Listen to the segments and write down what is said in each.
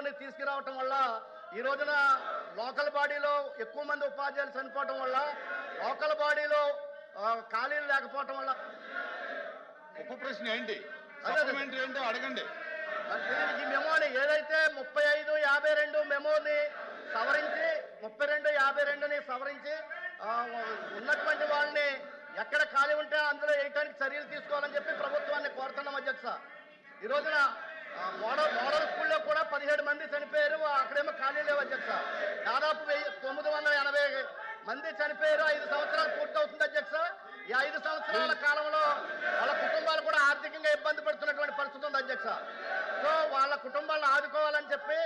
మెమోని తీసుకురావటం వల్ల ఈ రోజున లోకల్ బాడీలో ఎక్కువ మంది ఉపాధ్యాయులు చనిపోవటం వల్ల లోకల్ బాడీలో ఖాళీలు లేకపోవటం వల్ల. ఉప ప్రశ్న ఏంటి? ఏంటో అడగండి. ఈ మెమోని ఏదైతే ముప్పై ఐదు యాభై రెండు మెమోని సవరించి ముప్పై రెండు యాభై రెండుని సవరించి ఉన్నటువంటి వాళ్ళని ఎక్కడ ఖాళీ ఉంటే అందులో వేయటానికి చర్యలు తీసుకోవాలని చెప్పి ప్రభుత్వాన్ని కోరుతున్నాం అధ్యక్ష. ఈ రోజున మోడల్ మోడల్ స్కూల్లో కూడా పదిహేడు మంది చనిపోయారు. అక్కడేమో ఖాళీ లేవు అధ్యక్ష. దాదాపు వెయ్యి తొమ్మిది వందల ఎనభై మంది చనిపోయారు. ఐదు సంవత్సరాలు పూర్తవుతుంది అధ్యక్ష. ఈ ఐదు సంవత్సరాల కాలంలో వాళ్ళ కుటుంబాలు కూడా ఆర్థికంగా ఇబ్బంది పడుతున్నటువంటి పరిస్థితి ఉంది అధ్యక్ష. సో వాళ్ళ కుటుంబాలను ఆదుకోవాలని చెప్పి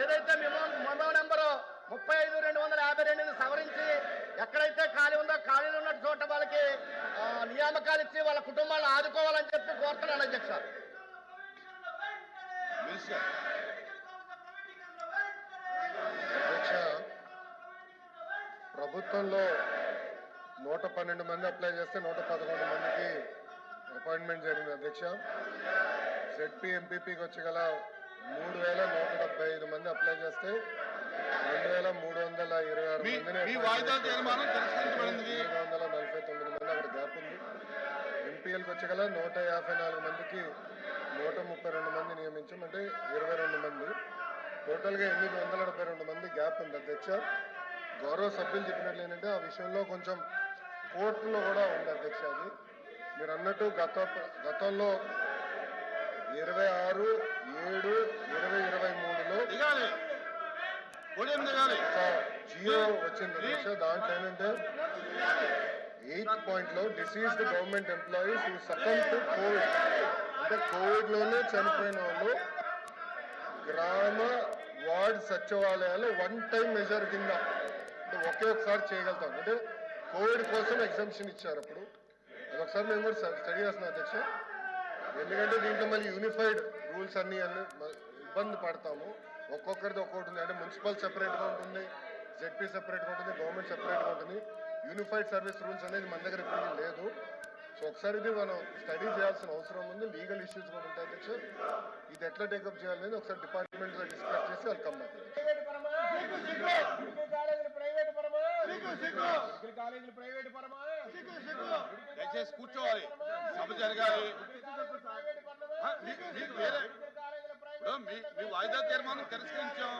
ఏదైతే మేము మెమో నెంబరు ముప్పై ఐదు రెండు వందల యాభై రెండుని సవరించి ఎక్కడైతే ఖాళీ ఉందో ఖాళీలు ఉన్న చోట వాళ్ళకి నియామకాలు ఇచ్చి వాళ్ళ కుటుంబాలను ఆదుకోవాలని చెప్పి కోరుతున్నాను అధ్యక్ష. అధ్యక్ష ప్రభుత్వంలో నూట పన్నెండు మంది అప్లై చేస్తే నూట పదకొండు మందికి అపాయింట్మెంట్ జరిగింది అధ్యక్ష. జెడ్పీ ఎంపీపీకి వచ్చి గల మూడు వేల నూట డెబ్బై ఐదు మంది అప్లై చేస్తే రెండు వేల మూడు వందల ఇరవై ఆరు మీ మందిని మీ appoint వాయిదా చేస్తే తీర్మానం తిరస్కరించబడింది. ఏడు వందల నలభై తొమ్మిది మంది అక్కడ గ్యాప్ ఉంది. వచ్చి గల నూట యాభై నాలుగు మందికి నూట ముప్పై రెండు మంది నియమించాం. అంటే ఇరవై రెండు మంది. టోటల్గా ఎనిమిది వందల డెబ్బై రెండు మంది గ్యాప్ ఉంది. అధ్యక్ష గౌరవ సభ్యులు చెప్పినట్లు ఏంటంటే ఆ విషయంలో కొంచెం కోర్టులో కూడా ఉంది అధ్యక్ష అది. మీరు అన్నట్టు గత గతంలో ఇరవై ఆరు ఏడు ఇరవై ఇరవై మూడులో జియో వచ్చింది అధ్యక్ష. దాంట్లో ఏంటంటే పాయింట్లో పాయింట్లో deceased government employees succumb to Covid అంటే కోవిడ్లోనే చనిపోయిన వాళ్ళు గ్రామ వార్డ్ సచివాలయాలు వన్ టైం మెజర్ కింద అంటే ఒకే ఒకసారి చేయగలుగుతాం. అంటే కోవిడ్ కోసం ఎగ్జామ్షన్ ఇచ్చారు అప్పుడు. అదొకసారి మేము కూడా స్టడీ చేస్తున్నాం అధ్యక్ష. ఎందుకంటే దీంట్లో మళ్ళీ యూనిఫైడ్ రూల్స్ అన్ని అన్ని ఇబ్బంది పడతాము. ఒక్కొక్కరిది ఒక్కొక్కటి ఉంది. అంటే మున్సిపల్ సెపరేట్గా ఉంటుంది జెడ్పీ సెపరేట్గా ఉంటుంది గవర్నమెంట్ సెపరేట్గా ఉంటుంది. యూనిఫైడ్ సర్వీస్ రూల్స్ అనేది మన దగ్గర ఇప్పుడు లేదు. సో ఒకసారి ఇది మనం స్టడీ చేయాల్సిన అవసరం ఉంది. లీగల్ ఇష్యూస్ కూడా ఉంటాయి అధ్యక్ష. ఇది ఎట్లా టేకప్ చేయాలనేది ఒకసారి డిపార్ట్మెంట్ డిస్కస్ చేసి వాళ్ళు కమ్ ప్రైవేట్ పరమా? మెడికల్ కాలేజీలు ప్రైవేట్ పరమా? దయచేసి కూర్చోవాలి. సభ జరగాలి. మీకు వేరే మీ వాయిదా తీర్మానం తిరస్కరించాం.